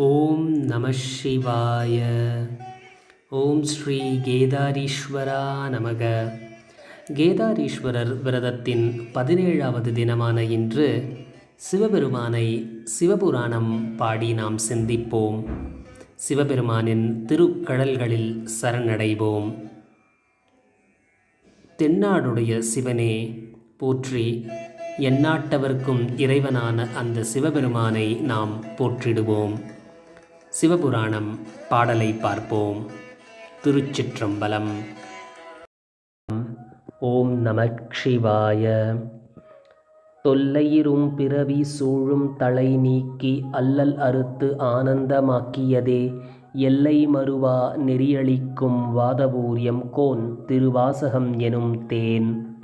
ஓம் நம சிவாய. ஓம் ஸ்ரீ கேதாரீஸ்வரா நமக. கேதாரீஸ்வரர் விரதத்தின் பதினேழாவது தினமான இன்று சிவபெருமானை சிவபுராணம் பாடி நாம் சிந்திப்போம். சிவபெருமானின் திருக்கடல்களில் சரணடைவோம். தென்னாடுடைய சிவனே போற்றி எந்நாட்டவர்க்கும் இறைவனான அந்த சிவபெருமானை நாம் போற்றிடுவோம். சிவபுராணம் பாடலை பார்ப்போம். திருச்சிற்றம்பலம். ஓம் நம சிவாய. தொல்லையிரும் பிறவி சூழும் தலை நீக்கி அல்லல் அறுத்து ஆனந்தமாக்கியதே. எல்லை மறுவா நெறியளிக்கும் வாதபூரியம் கோன் திருவாசகம் எனும் தேன்.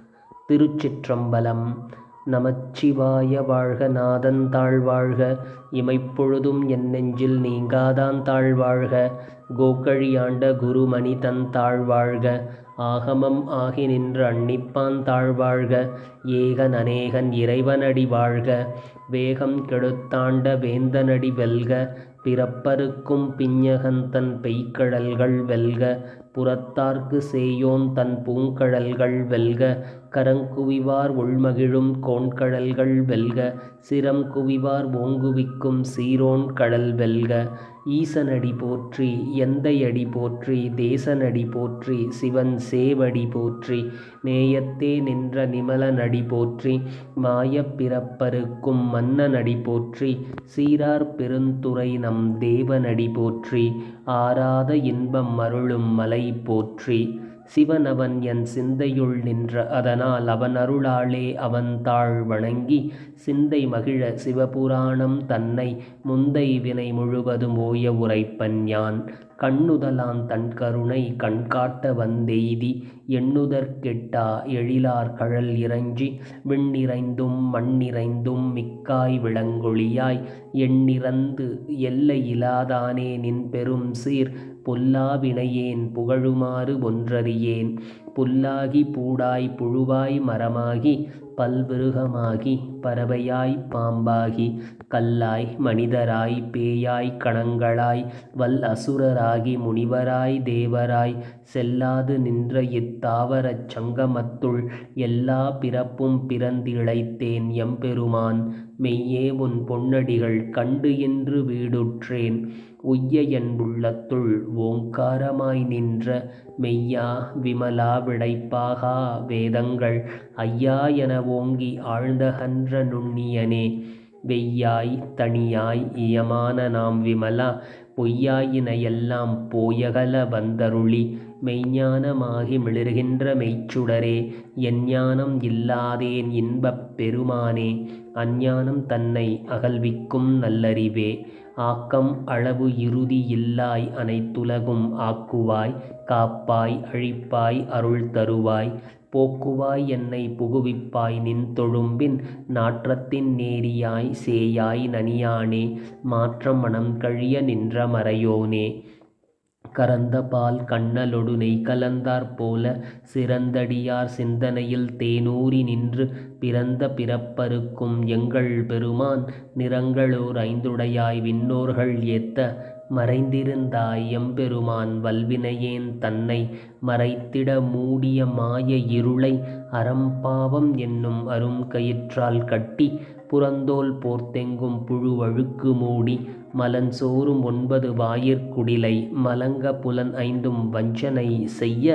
திருச்சிற்றம்பலம். நமச்சிவாய வாழ்க நாதன் தாழ்வாழ்க. இமைப்பொழுதும் என் நெஞ்சில் நீங்காதான் தாழ்வாழ்க. கோக்கழியாண்ட குருமணி தன் தாழ்வாழ்க. ஆகமம் ஆகி நின்று அன்னிப்பான் தாழ்வாழ்க. ஏகன் அநேகன் இறைவனடி வாழ்க. வேகம் கெடுத்தாண்ட வேந்தனடி வெல்க. பிறப்பருக்கும் பிஞ்சகன் தன் பெய்கடல்கள் வெல்க புறத்தார்க்கு சேயோன் தன் பூங்கழல்கள் வெல்க கரங்குவிவார் உள்மகிழும் கோண்கழல்கள் வெல்க சிரம் குவிவார் ஓங்குவிக்கும் சீரோன் கடல் வெல்க ஈசனடி போற்றி எந்தையடி போற்றி தேசனடி போற்றி சிவன் சேவடி போற்றி நேயத்தே நின்ற நிமலனடி போற்றி மாயப் பிறப்பருக்கும் மன்னனடி போற்றி சீரார் பெருந்துறை நம் தேவனடி போற்றி ஆராத இன்பம் அருளும் மலை போற்றி. சிவனவன் என் சிந்தையுள் நின்ற அதனால் அவன் அருளாலே அவன் தாழ் வணங்கி சிந்தை மகிழ சிவபுராணம் தன்னை முந்தை வினை முழுவதும் ஓய உரைப்பன் யான். கண்ணுதலான் தன் கருணை கண்காட்ட வந்தெய்தி எண்ணுதற்கெட்டா எழிலார் கழல் இறஞ்சி விண்ணிறைந்தும் மண்ணிறைந்தும் மிக்காய் விளங்கொழியாய். எண்ணிறந்து எல்லையிலாதானே நின் பெரும் சீர் பொல்லாவினையேன் புகழுமாறு ஒன்றறியேன். புல்லாகி பூடாய் புழுவாய் மரமாகி பல்விருகமாகி பறவையாய் பாம்பாகி கல்லாய் மனிதராய் பேயாய் கணங்களாய் வல் அசுரராகி முனிவராய் தேவராய் செல்லாது நின்ற இத்தாவரச் சங்கமத்துள் எல்லா பிறப்பும் பிறந்திழைத்தேன் எம்பெருமான். மெய்யே உன் பொன்னடிகள் கண்டு என்று வீடுற்றேன். உய்ய என்புள்ளத்துள் ஓங்காரமாய் நின்ற மெய்யா விமலா விடைப்பாகா வேதங்கள் ஐயா என ஓங்கி ஆழ்ந்தகன்ற நுண்ணியனே. வெய்யாய் தனியாய் இயமான நாம் விமலா பொய்யாயின எல்லாம் போயகல வந்தருளி மெய்ஞானமாகி மிளிர்கின்ற மெய்ச்சுடரே. எஞ்ஞானம் இல்லாதேன் இன்பப் பெருமானே. அஞ்ஞானம் தன்னை அகல்விக்கும் நல்லறிவே. ஆக்கம் அளவு இறுதி இல்லாய் அனைத்துலகும் ஆக்குவாய் காப்பாய் அழிப்பாய் அருள் தருவாய். போக்குவாய் என்னை புகுவிப்பாய் நின் தொழும்பின் நாற்றத்தின் நேரியாய் சேயாய் நனியானே மாற்றம் மனம் கழிய நின்ற மறையோனே. கரந்த பால் கண்ணலொடு நெய் கலந்தாற் போல சிறந்தடியார் சிந்தனையில் தேனூறி நின்று பிறந்த பிறப்பருக்கும் எங்கள் பெருமான் நிறங்களோர் ஐந்துடையாய் விண்ணோர்கள் ஏத்த மறைந்திருந்தாய் எம்பெருமான் வல்வினையேன் தன்னை மறைத்திட மூடிய மாய இருளை அறம்பாவம் என்னும் அரும் கயிற்றால் கட்டி புறந்தோல் போர்த்தெங்கும் புழுவழுக்கு மூடி மலஞ்சோறும் ஒன்பது வாயிற்குடிலை மலங்க புலன் ஐந்தும் வஞ்சனை செய்ய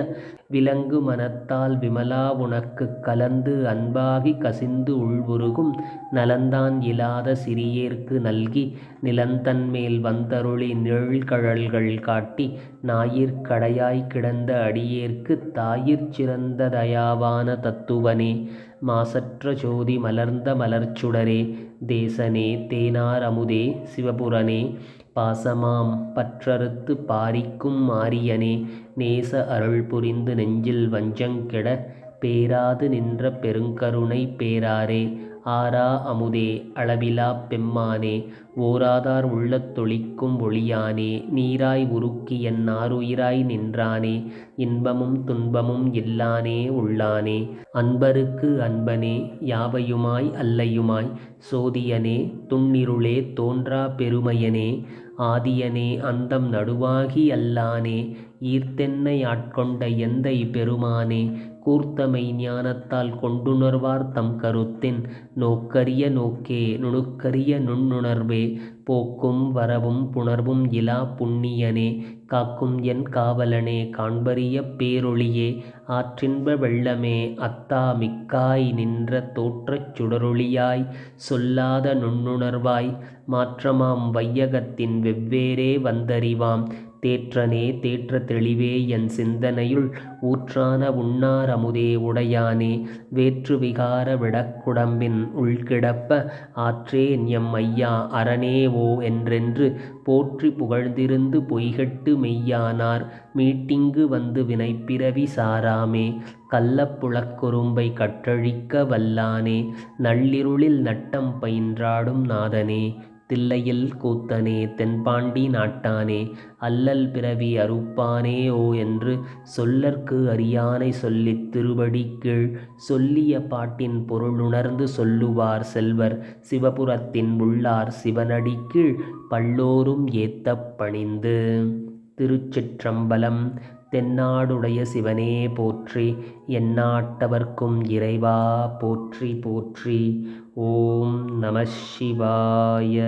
விலங்கு மனத்தால் விமலா உனக்குக் கலந்து அன்பாகி கசிந்து உள்வுருகும் நலந்தான் இலாத சிறியேற்கு நல்கி நிலந்தன்மேல் வந்தருளி நிழல்கழல்கள் காட்டி ஞாயிற்கடையாய் கிடந்த அடியேற்கு தாயிற் சிறந்த தயாவான தத்துவனே. மாசற்ற ஜோதி மலர்ந்த மலர்ச்சுடரே தேசனே தேனார் அமுதே சிவபுரனே பாசமாம் பற்றறுத்து பாரிக்கும் மாரியனே நேச அருள் புரிந்து நெஞ்சில் வஞ்சங்கெட பேராது நின்ற பெருங்கருணை பேராரே ஆரா அமுதே அளவிலா பெம்மானே ஓராதார் உள்ளத் தொளிக்கும் ஒளியானே நீராய் உருக்கி என் நாருயிராய் நின்றானே இன்பமும் துன்பமும் இல்லானே உள்ளானே. அன்பருக்கு அன்பனே யாவையுமாய் அல்லையுமாய் சோதியனே துண்ணிருளே தோன்றா பெருமையனே ஆதியனே அந்தம் நடுவாகி அல்லானே ஈர்த்தென்னை ஆட்கொண்ட எந்தை பெருமானே கூர்த்தமை ஞானத்தால் கொண்டுணர்வார் தம் கருத்தின் நோக்கரிய நோக்கே நுணுக்கரிய நுண்ணுணர்வே போக்கும் வரவும் புணர்வும் இலா புண்ணியனே காக்கும் என் காவலனே காண்பறிய பேரொளியே ஆற்றின்ப வெள்ளமே அத்தா மிக்காய் நின்ற தோற்றச் சுடரொளியாய் சொல்லாத நுண்ணுணர்வாய் மாற்றமாம் வையகத்தின் வெவ்வேறே வந்தறிவாம் தேற்றனே தேற்ற தெளிவே என் சிந்தனையுள் ஊற்றான உண்ணார் அமுதே உடையானே. வேற்று விகார விடக்குடம்பின் உள்கிடப்ப ஆற்றேன் எம் ஐயா அரணே ஓ என்றென்று போற்றி புகழ்ந்திருந்து பொய்கட்டு மெய்யானார். மீட்டிங்கு வந்து வினைப்பிறவி சாராமே. கள்ளப்புழக்குறும்பை கற்றழிக்க வல்லானே. நள்ளிருளில் நட்டம் பயின்றாடும் நாதனே. தில்லையில் கூத்தனே தென்பாண்டி நாட்டானே அல்லல் பிறவி அறுப்பானே ஓ என்று சொல்லற்கு அறியானை சொல்லித் திருவடி கீழ் சொல்லிய பாட்டின் பொருளுணர்ந்து சொல்லுவார் செல்வர். சிவபுரத்தின் உள்ளார் சிவனடி கீழ் பல்லோரும் ஏத்தப் பணிந்து. திருச்சிற்றம்பலம் தென்னாடுடைய சிவனே போற்றி எந்நாட்டவர்க்கும் இறைவா போற்றி போற்றி. ஓம் நம சிவாய.